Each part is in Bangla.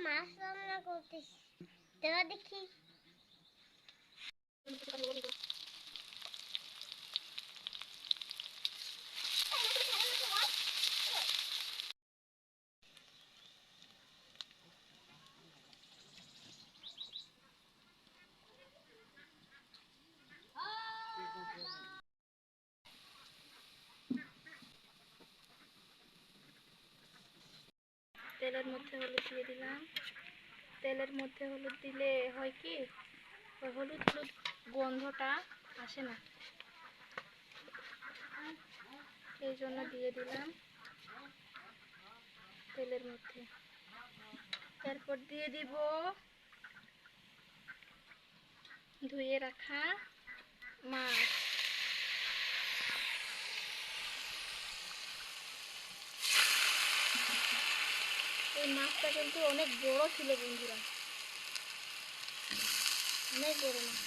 মাছ রান্না করতেছি। তো দেখি। তেলের মধ্যে হলুদ দিয়ে দিলাম। তেলের মধ্যে হলুদ দিলে হয় কি? ওই হলুদ হলুদ গন্ধটা আসে না। এই জন্য দিয়ে দিলাম তেলের মধ্যে। তারপর দিয়ে দিব ধুয়ে রাখা মাছ। এই মাছটা কিন্তু অনেক বড় ছিল বন্ধুরা। অনেক বড় মাছ।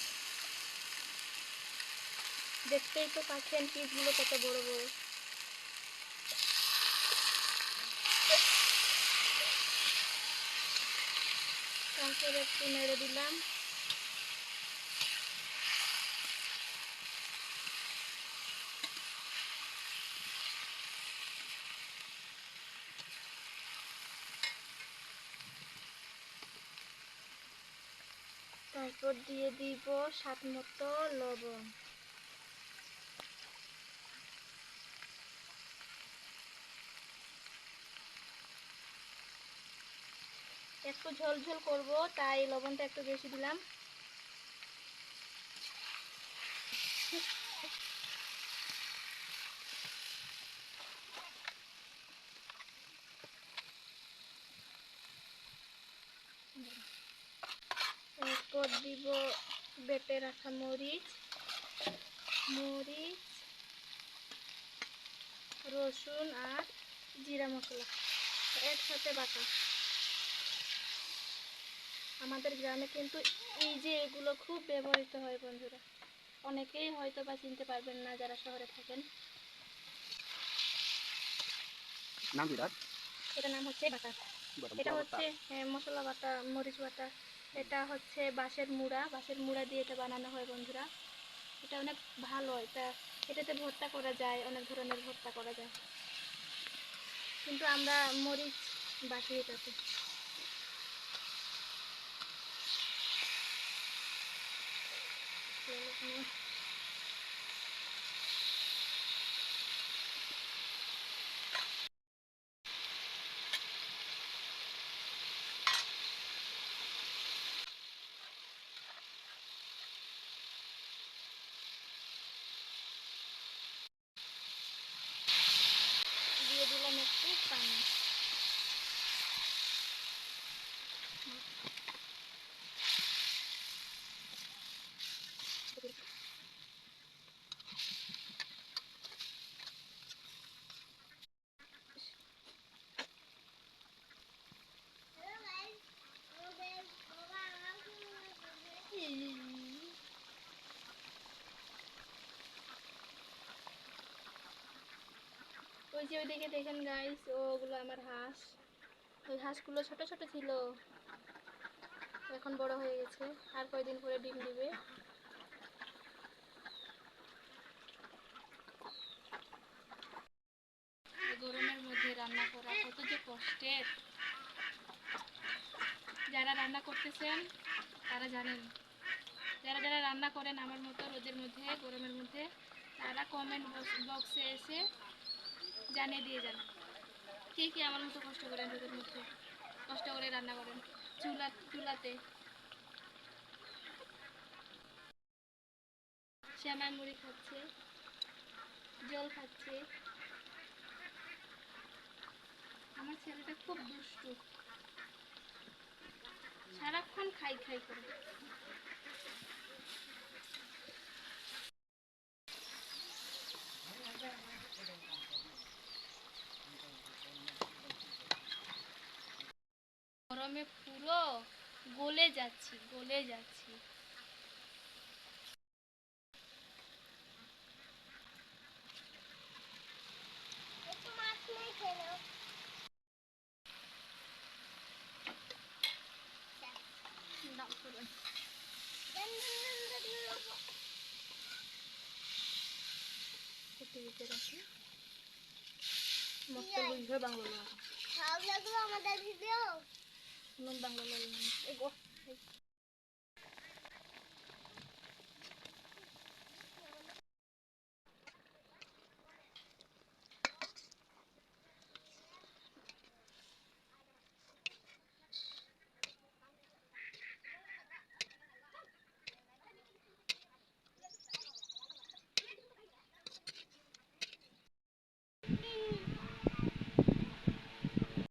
দেখতেই তো পাচ্ছেন পিসগুলো কত বড় বড়। তারপরে একটু নেড়ে দিলাম। তারপর দিয়ে দিব স্বাদ মতো লবণ। একটু ঝোল ঝোল করব, তাই লবণটা একটু বেশি দিলাম তারপর দিব বেটে রাখা মরিচ মরিচ রসুন আর জিরা মশলা একসাথে বাটা। আমাদের গ্রামে কিন্তু এই যে এগুলো খুব ব্যবহৃত হয় বন্ধুরা। অনেকেই হয়তো বা চিনতে পারবেন না যারা শহরে থাকেন। নাম তার? নাম হচ্ছে বাটা। এটা হচ্ছে হ্যাঁ, মশলা বাটা মরিচ বাটা। এটা হচ্ছে বাঁশের মুড়া। বাঁশের মুড়া দিয়ে এটা বানানো হয় বন্ধুরা। এটা অনেক ভালো, এটা, এটাতে ভর্তা করা যায়, অনেক ধরনের ভর্তা করা যায়। কিন্তু আমরা মরিচ বাটি এটাতে দিয়ে ওই যে ওইদিকে দেখেন গাইস ওগুলো আমার হাঁস। ওই হাঁসগুলো ছোট ছোট ছিল। এখন বড় হয়ে গেছে। আর কয়দিন পরে ডিম দিবে। গরমের মধ্যে রান্না করা কত যে কষ্টের। যারা রান্না করতেছেন, তারা জানেন। যারা যারা রান্না করেন আমার মতো রোদের মধ্যে, গরমের মধ্যে, তারা কমেন্ট বক্সে এসে জানিয়ে দিয়ে যান। কে কে আমার মতো কষ্ট করেন, রোদের মধ্যে? কষ্ট করে রান্না করেন, চুলা চুলাতে। শ্যামাই মুড়ি খাচ্ছে, জল খাচ্ছে। আমার ছেলেটা খুব দুষ্টু। সারাক্ষণ খাই খাই করে। গো গলে যাচ্ছি গলে যাচ্ছি। মস্ত বুঝবে বাংলা আমাদের ভিডিও নুন বাংলা লোক এই গো এই